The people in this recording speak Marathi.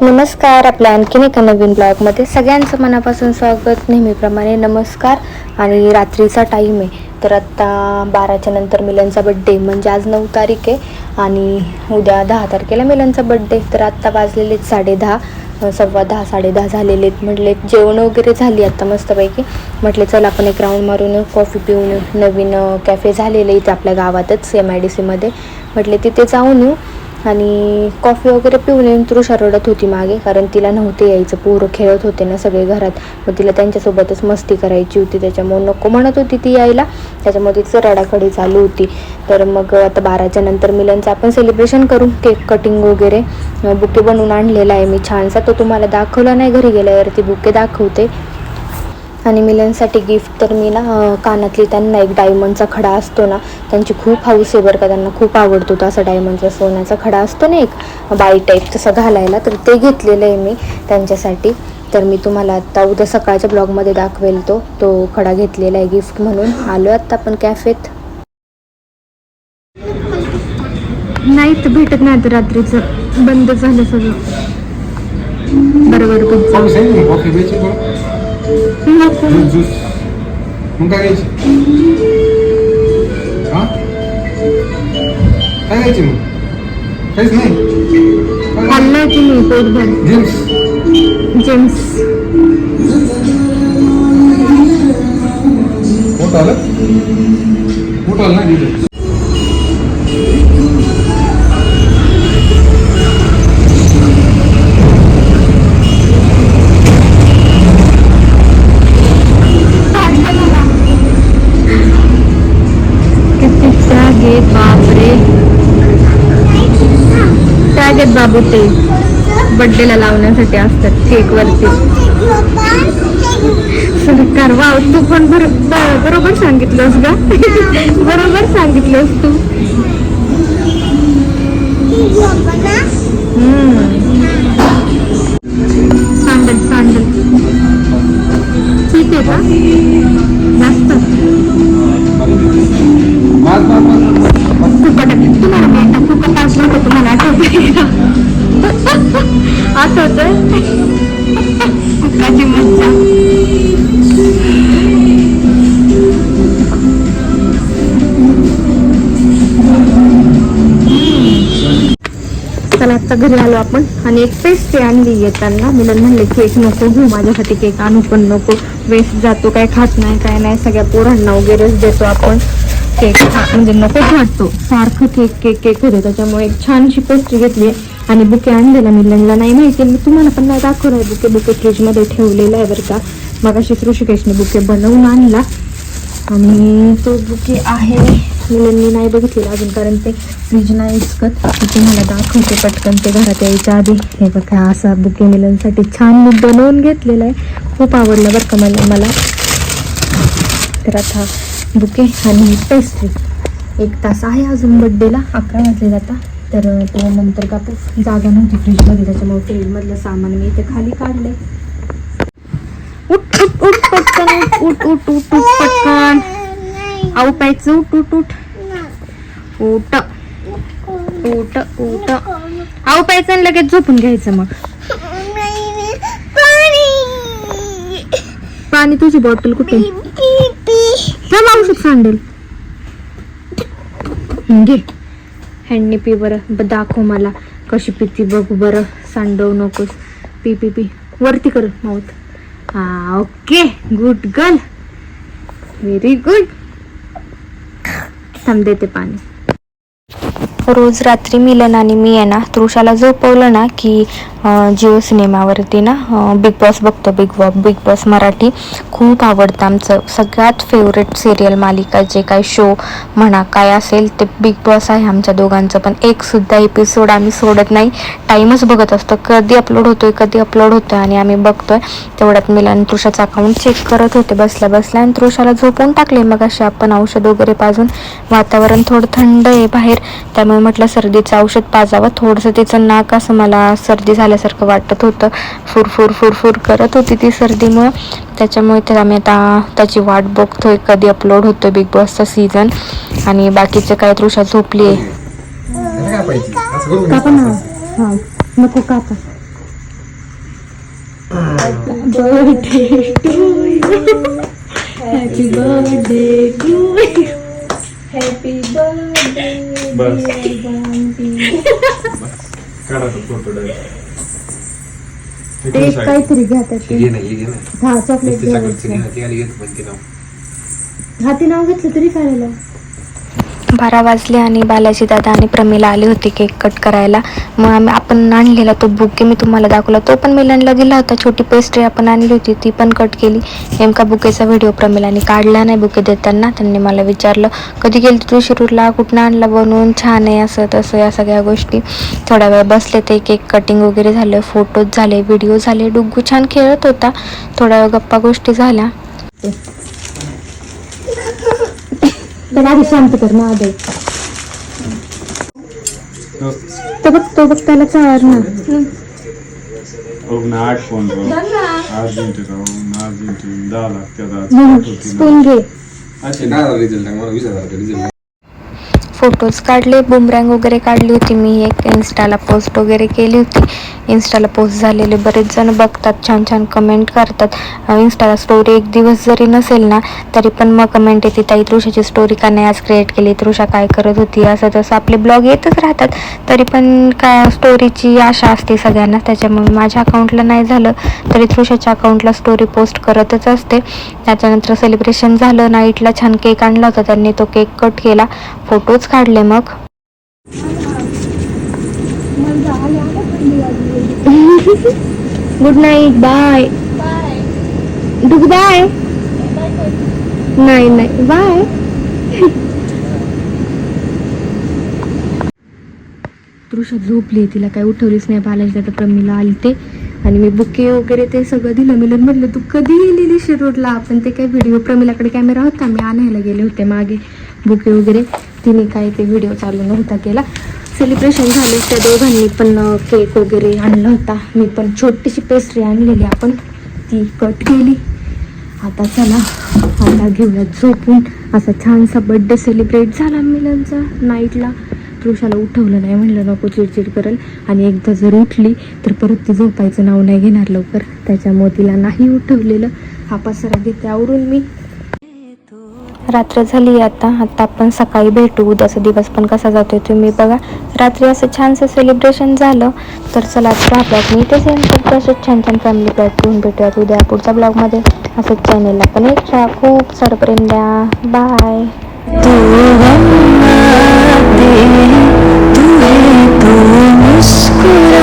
नमस्कार आपल्या आणखीन एका नवीन ब्लॉगमध्ये सगळ्यांचं मनापासून स्वागत. नेहमीप्रमाणे नमस्कार आणि रात्रीचा टाईम आहे. तर आत्ता बाराच्या नंतर मिलनचा बड्डे म्हणजे आज नऊ तारीख आहे आणि उद्या दहा तारखेला मिलनचा बड्डे तर आत्ता वाजलेले आहेत साडे दहा सव्वा दहा साडेदहा झालेले आहेत. म्हटले जेवण वगैरे झाली आत्ता मस्तपैकी. म्हटले चल आपण एक राऊंड मारून कॉफी पिऊन नवीन कॅफे झालेले इथे आपल्या गावातच एम आय डी सीमध्ये म्हटले तिथे जाऊन येऊ. आणि कॉफी वगैरे पिऊन येऊन तृषा रडत होती मागे कारण तिला नव्हते यायचं. पोरं खेळत होते ना सगळे घरात. मग तिला त्यांच्यासोबतच मस्ती करायची होती. त्याच्यामुळे नको म्हणत होती ती यायला. त्याच्यामुळे तिचं रडाखडी चालू होती. तर मग आता बाराच्या नंतर मिलनचं आपण सेलिब्रेशन करू. केक कटिंग वगैरे. बुके बनवून आणलेला आहे मी छानसा. तो तुम्हाला दाखवला नाही घरी गेल्यावरती बुके दाखवते. आणि मिलनसाठी गिफ्ट तर मी ना कानातली त्यांना एक डायमंडचा खडा असतो ना त्यांची खूप हाऊस आहे बरं का त्यांना खूप आवडतो तो असा डायमंडचा सोन्याचा खडा असतो ना एक बाई टाईप तसं घालायला तर ते घेतलेलं आहे मी त्यांच्यासाठी. तर मी तुम्हाला आत्ता उद्या सकाळच्या ब्लॉगमध्ये दाखवेल तो तो खडा घेतलेला आहे गिफ्ट म्हणून. आलो आत्ता आपण कॅफेत नाही तर भेटत नाही आता रात्रीचं. बंद झालं सगळं. बरोबर ज्यूस ज्यूस मग काय घ्यायची हा काय घ्यायची मग काहीच नाही की मी पोटभर जेम्स जेम्स मोठं आलं मोठं आलं ना बाबू ते बड्डेला लावण्यासाठी असतात केक वरती. सरकार तू पण बरोबर सांगितलंस का बरोबर सांगितलंस तू. सांडल सांडल ठीक आहे का? जास्त. तू मार तुम्हाला मिळतं फुकट असलं तर तुम्हाला आठवते का आठवतंय? फुकाची मज्जा. चला आता घरी आलो आपण आणि एक पेस्ट्री आणली येताना. मुलं म्हणले केक नको घेऊ माझ्यासाठी केक आणू पण नको. वेस्ट जातो काय खात नाही काय नाही. सगळ्या पोरांना वगैरेच देतो आपण केक म्हणजे नकोच वाटतो सारखं केक केक केक होते. त्याच्यामुळे एक छानशी पेस्ट्री घेतली आणि बुके आणलेला मिलनला नाही माहिती मी तुम्हाला पण नाही दाखवलं बुके. बुके फ्रीजमध्ये ठेवलेला आहे बरं का. मग अशी ऋषिकेशने बुके बनवून आणला. आणि तो बुके आहे. मुलांनी नाही बघितलेला अजून कारण ते फ्रीज नाही इचकत तुम्हाला दाखवते पटकन ते घरात यायच्या आधी. हे बघा असा बुके मिलनसाठी छान मी बनवून घेतलेला आहे. खूप आवडलं बरं का मला मला. तर आता बुके आणि पेस्ट्री एक तास आहे अजून बड्डेला अकरा वाजले जाता तर तो नंतर कापू जागा नव्हती फ्रीजमध्ये त्याच्यामुळे फ्रीजमधलं सामान मी इथे खाली काढले उठ उठ उठ पटकन उठ उठ उठ उठ उठ पटकन. आऊ प्यायचं उठ उठ उठ. उठ उठ उठ. आऊ प्यायचं आणि लगेच झोपून घ्यायचं मग. पाणी तुझी बॉटल कुठे? सांडेल. घे. हँडनी पी बरं ब- दाखव मला. कशी पिती बघू बरं. सांडव नकोस. पी पी पी. वरती कर माऊथ हा okay. Good girl very good थांबते ते पाणी. रोज रात्री मिलन आणि मी आहे ना तृषाला झोपवलं ना की जिओ सिनेमावरती ना बिग बॉस बघतो big boss big boss Marathi खूप आवडतं आमचं. सगळ्यात फेवरेट सिरियल मालिका जे काय शो म्हणा काय असेल ते बिग बॉस आहे आमच्या दोघांचं. पण एकसुद्धा एपिसोड आम्ही सोडत नाही. टाईमच बघत असतो. कधी अपलोड होतोय कधी अपलोड होतोय आणि आम्ही बघतोय. तेवढ्यात मी तृषाचं अकाउंट चेक करत होते. बसल्या बसल्या आणि तृषाला झोपून टाकले. मग असे आपण औषध वगैरे पाजून वातावरण थोडं थंड आहे बाहेर. त्यामुळे म्हटलं सर्दीचं औषध पाजावं. थोडंसं तिचं नाक असं मला सर्दी झालं झाल्यासारखं वाटत होतं फुरफुर फुरफुर करत होती ती सर्दीमुळं त्याच्यामुळे तर आम्ही आता त्याची वाट बघतोय कधी अपलोड होतोय बिग बॉसचा सीझन आणि बाकीचे काय तृषा झोपली आहे हा नको कापा happy birthday to happy birthday बस काढा तो काहीतरी घ्या हे हा ती नाव घेतलं तरी चालेल. बारा वाजले आणि बालाजी दादा आणि प्रमिला आले होते केक कट करायला. मग आम्ही आपण आणलेला तो बुके मी तुम्हाला दाखवला. तो पण मिलनला दिला होता. छोटी पेस्ट्री आपण आणली होती. ती पण कट केली. नेमका बुकेचा व्हिडिओ प्रमिलाने काढला नाही बुके देताना. त्यांनी मला विचारलं कधी गेली तू शिरूरला? कुठनं आणला बनवून? छान आहे असं तसं या सगळ्या गोष्टी. थोडा वेळ बसले ते केक कटिंग वगैरे झालं. फोटोज झाले व्हिडिओ झाले. डुग्गू छान खेळत होता. थोड्या वेळ गप्पा गोष्टी झाल्या. त्याला आधी शांत कर ना आधी. तो बघ तो बघ त्याला चार ना. स्पून घे. काय झालं रिझल्ट मला वीस हजार रिझल्ट फोटोज काढले बुमरँग वगैरे काढली होती मी एक इन्स्टाला पोस्ट वगैरे केली होती. इन्स्टाला पोस्ट झालेले बरेच जण बघतात छान छान कमेंट करतात. इन्स्टाला स्टोरी एक दिवस जरी नसेल ना तरी पण मग कमेंट येते ताई तृषाची स्टोरी का नाही आज क्रिएट केली? तृषा काय करत होती? असं तसं आपले ब्लॉग येतच राहतात. तरी पण काय स्टोरीची आशा असते सगळ्यांना. त्याच्यामुळे माझ्या अकाउंटला नाही झालं तरी तृषाच्या अकाउंटला स्टोरी पोस्ट करतच असते. त्याच्यानंतर सेलिब्रेशन झालं नाईटला छान केक आणला होता त्यांनी तो केक कट केला. फोटोज काढले मग? गुड नाईट बाय डुग बाय नाही नाही बाय तृषा झोपली तिला काय उठवलीच नाही बालाजी आता प्रमीला आली ते. आणि मी बुके वगैरे ते सगळं दिलं. मिलन म्हटलं तू कधी गेलेली शिरोडला आपण ते काय व्हिडिओ प्रमिलाकडे कॅमेरा होता मी आणायला गेले होते मागे बुके वगैरे. तिने काय ते व्हिडिओ चालू नव्हता केला. सेलिब्रेशन झाले त्या दोघांनी पण केक वगैरे आणला होता. मी पण छोटीशी पेस्ट्री आणलेली आपण. ती कट केली. आता चला आता घेऊया झोपून. असा छानसा बड्डे सेलिब्रेट झाला मिलनचा. नाईटला तृषाला उठवलं नाही म्हणलं नको चिडचिड करेल. आणि एकदा जर उठली तर परत ती झोपायचं नाव नाही घेणार लवकर. त्याच्यामुळे तिला नाही उठवलेलं. हा पसारा घेते आवरून मी. रात्र झाली आता. आता आपण सकाळी भेटू. उद्याचा दिवस पण कसा जातोय तुम्ही बघा. रात्री असं छानसं सेलिब्रेशन झालं. तर चला आजचा ब्लॉग मी इथेच एंड करतो. असेच छान छान फॅमिली ब्लॉग घेऊन भेटूयात उद्या पुढच्या ब्लॉगमध्ये असंच चॅनेलला पण एक खूप सारं प्रेम द्या बाय मुस्कुराते